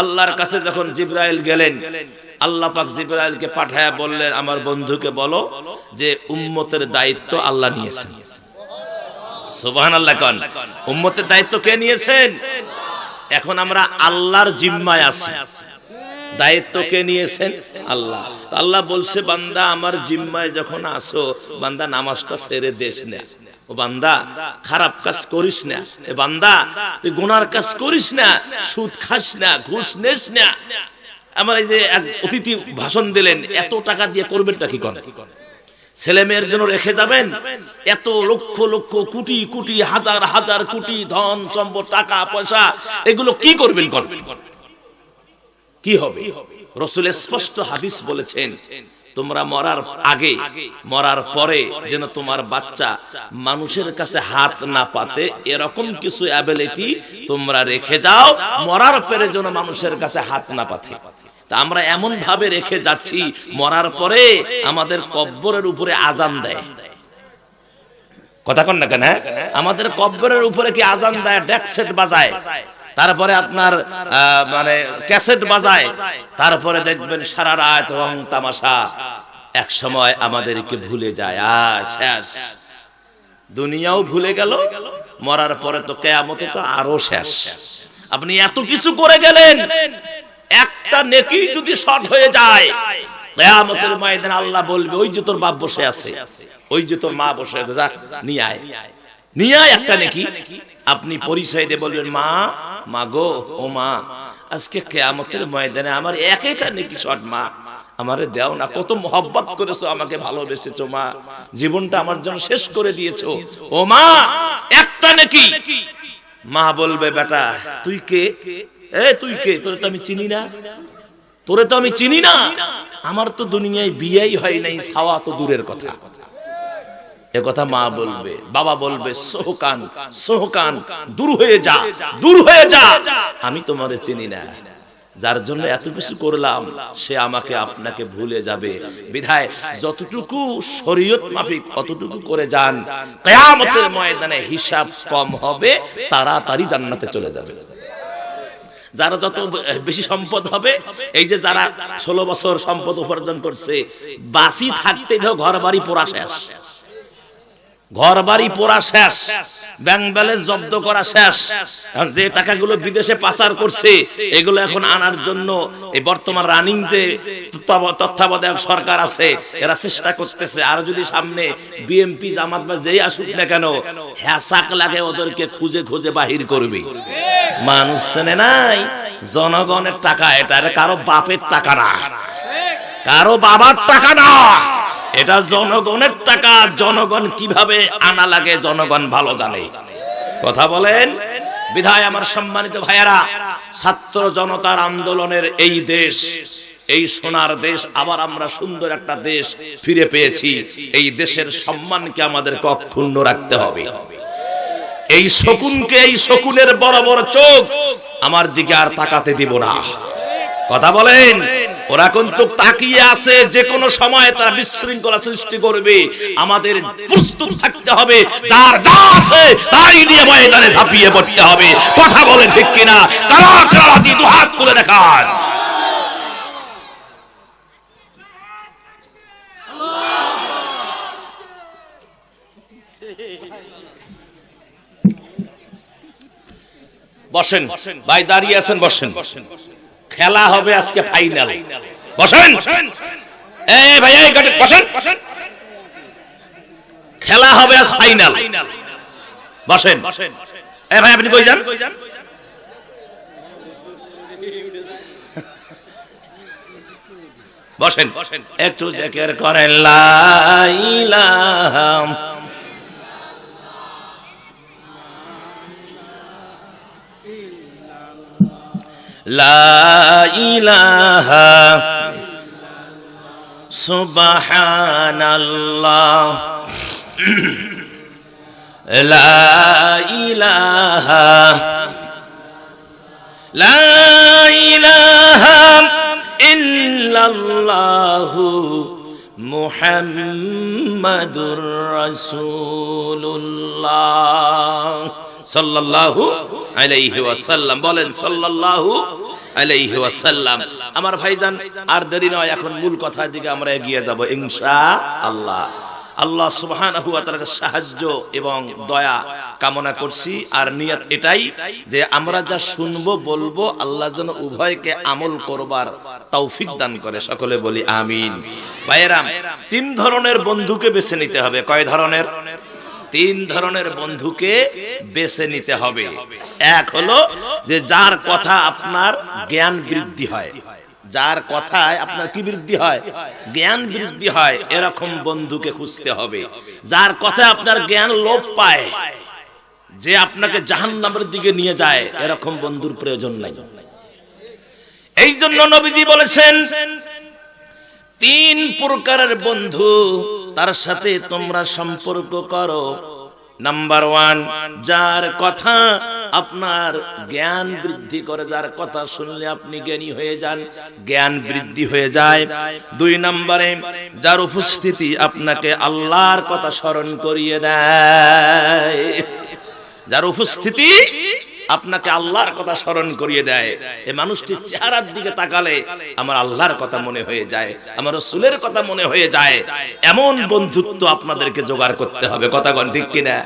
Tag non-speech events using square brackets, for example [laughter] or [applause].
আল্লাহর কাছে যখন জিব্রাইল গেলেন, আল্লাহ পাক জিব্রাইলকে পাঠায়া বললেন, আমার বন্ধুকে বলো যে উম্মতের দায়িত্ব আল্লাহ নিয়েছেন। সুবহান আল্লাহ কন, উম্মতের দায়িত্ব কে নিয়েছেন? এখন আমরা আল্লাহর জিম্মায় আছি। দায়িত্ব কে নিয়েছেন? আল্লাহ। আল্লাহ বলছে, বান্দা, আমার জিম্মায় যখন আসো, বান্দা নামাজটা ছেড়ে দেশ না। ও বান্দা, খারাপ কাজ করিস না। এ বান্দা, তুই গুনার কাজ করিস না, সুদ খাস না, ঘুষ নেস না। আমার এই যে এক অতিথি ভাষণ দিলেন, এত টাকা দিয়ে করবেনটা কি করেন ছেলে মেয়ের জন্য রেখে যাবেন? এত লক্ষ লক্ষ, কোটি কোটি, হাজার হাজার কোটি ধন সম্পদ, টাকা, পয়সা, এগুলো কি করবেন করবেন কি হবে? রসুল স্পষ্ট হাদিস বলেছেন তোমরা মরার আগে, মরার পরে যেন তোমার বাচ্চা মানুষের কাছে হাত না পাতে, এরকম কিছু অ্যাবিলিটি তোমরা রেখে যাও, মরার পরে যেন মানুষের কাছে হাত না পাতে। আমরা এমন ভাবে রেখে যাচ্ছি, মরার পরে আমাদের কব্বরের উপরে আজান দেয়। কথা কন না কেন হ্যাঁ? আমাদের কব্বরের উপরে কি আজান দেয়? ডেক সেট বাজায়। তারপরে আপনার মানে ক্যাসেট বাজায়। তারপরে দেখবেন সারা রাত রং তামাশা। এক সময় আমাদেরকে ভুলে যায়। আ, শেষ। দুনিয়াও ভুলে গেল। মরার পরে তো কেয়ামতে তো আরও শেষ। আপনি এত কিছু করে গেলেন। একটা নেকি যদি শর্ট হয়ে যায়, কেয়ামতের ময়দানে আল্লাহ বলবে, ওই যে তোর বাপ বসে আছে, ওই যে তোর মা বসে আছে যা নিয়ে আয়। নিয়ে একটা নাকি? আপনি পরিচয় দিয়ে বলবেন মা মা গো ও মা আজকে কেয়ামতের ময়দানে আমার একইটা নেকি শর্ট মা আমারে দেও না কত মহব্বত করেছ আমাকে ভালোবেসেছো মা জীবনটা আমার জন্য শেষ করে দিয়েছ। ও মা একটা নাকি। মা বলবে বেটা তুই কে? এ তুই কে? তোরে তো আমি চিনি না। তোরে তো আমি চিনি না। আমার তো দুনিয়ায় বিয়েই হয় নাই ছাওয়া তো দূরের কথা। এ কথা মা বলবে। বাবা বলবে সোহকান সোহকান দূর হয়ে যা দূর হয়ে যা আমি তোমারে চিনি না। যার জন্য এত কিছু করলাম সে আমাকে আপনাকে ভুলে যাবে। বিধায় যতটুকু শরীয়ত মাফিক অতটুকু করে যান কেয়ামতের ময়দানে হিসাব কম হবে তাড়াতাড়ি জান্নাতে চলে যাবে। যারা যত বেশি সম্পদ হবে এই যে যারা ষোলো বছর সম্পদ উপার্জন করছে বাসি থাকতে ঘর বাড়ি পোড়া শেষ ঘর বাড়ি পোড়া শেষ, ব্যাংক ব্যালেন্স জব্দ করা শেষ। যে টাকাগুলো বিদেশে পাচার করছে, এগুলো এখন আনার জন্য এই বর্তমান রানিং যে তত্ত্বাবধায়ক সরকার আছে, এরা চেষ্টা করতেছে। আর যদি সামনে বিএমপি জামাত বা যেই আসুক না কেন হ্যাসাক লাগে ওদেরকে খুঁজে খুঁজে বাহির করবে। মানুষ চেনে নাই, জনগণের টাকা, এটা কারও বাপের টাকা না। কারও বাবার টাকা না। এটা জনগণের টাকা, জনগণ কীভাবে আনা লাগে, জনগণ ভালো জানে। কথা বলেন? বিধায় আমার সম্মানিত ভাইয়েরা, ছাত্র জনতার আন্দোলনের এই দেশ, এই সোনার দেশ, আবার আমরা সুন্দর একটা দেশ ফিরে পেয়েছি। এই দেশের সম্মানকে আমাদের কক্ষুণ্ণ রাখতে হবে। এই শকুনকে, এই শকুনের বড় বড় চোখ আমার দিকে আর তাকাতে দিব না। কথা বলেন? ওরা কিন্তু তাকিয়ে আছে, যে কোনো সময় তারা বিশৃঙ্খলা সৃষ্টি করবে। আমাদের প্রস্তুত থাকতে হবে, যার যা আছে তাই নিয়ে ময়দানে ঝাঁপিয়ে পড়তে হবে। কথা বলে ঠিক কিনা? কারা রাজি দু হাত তুলে দেখান। বসেন, ভাই দাঁড়িয়ে আছেন, বসেন। খেলা হবে আজকে ফাইনাল। বসেন। এই ভাই, এই গাড়ি বসেন। খেলা হবে আজ ফাইনাল। বসেন। এ ভাই, আপনি কই যান? বসেন। একটু জেকের করেন লাইলাম لا إله سبحان الله [clears throat] لا إله لا إله إلا الله محمد رسول الله. সাল্লাল্লাহু আলাইহি ওয়াসাল্লাম। বলেন, সাল্লাল্লাহু আলাইহি ওয়াসাল্লাম। আমার ভাইজান, আর দেরি নয়, এখন মূল কথার দিকে আমরা এগিয়ে যাব ইনশা আল্লাহ আল্লাহ সুবহানাহু ওয়া তাআলার সাহায্য এবং দয়া কামনা করছি, আর নিয়ত এটাই যে আমরা যা শুনব, বলব, আল্লাহ যেন উভয়কে আমল করবার তৌফিক দান করে, সকলে বলি আমিন। ভাইয়েরাম, তিন ধরনের বন্ধুকে বেছে নিতে হবে, কয় ধরনের? তিন ধরনের বন্ধুকে বেছে নিতে হবে। এক হলো যে যার কথা আপনার জ্ঞান বৃদ্ধি হয়। যার কথায় আপনার কি বৃদ্ধি হয়? জ্ঞান বৃদ্ধি হয়, এরকম বন্ধুকে খুঁজতে হবে। যার কথায় আপনার জ্ঞান লোপ পায়, যে আপনাকে জাহান নামের দিকে নিয়ে যায়, এরকম বন্ধুর প্রয়োজন নাই। এই জন্য নবীজি বলেছেন, তিন প্রকারের বন্ধু তার সাথে তোমরা সম্পর্ক করো। নাম্বার ওয়ান যার কথা আপনার জ্ঞান বৃদ্ধি করে, যার কথা শুনলে আপনি জ্ঞানী হয়ে যান, জ্ঞান বৃদ্ধি হয়ে যায়। দুই নম্বরে, যার উপস্থিতি আপনাকে আল্লাহর কথা স্মরণ করিয়ে দেয়। যার উপস্থিতি আপনাকে আল্লাহর কথা স্মরণ করিয়ে দেয়। এই মানুষটি চেহারার দিকে তাকালে আমার আল্লাহর কথা মনে হয়ে যায়, আমার রসুলের কথা মনে হয়ে যায়। এমন বন্ধুত্ব আপনাদেরকে জোগাড় করতে হবে, কথা ঠিক কিনা?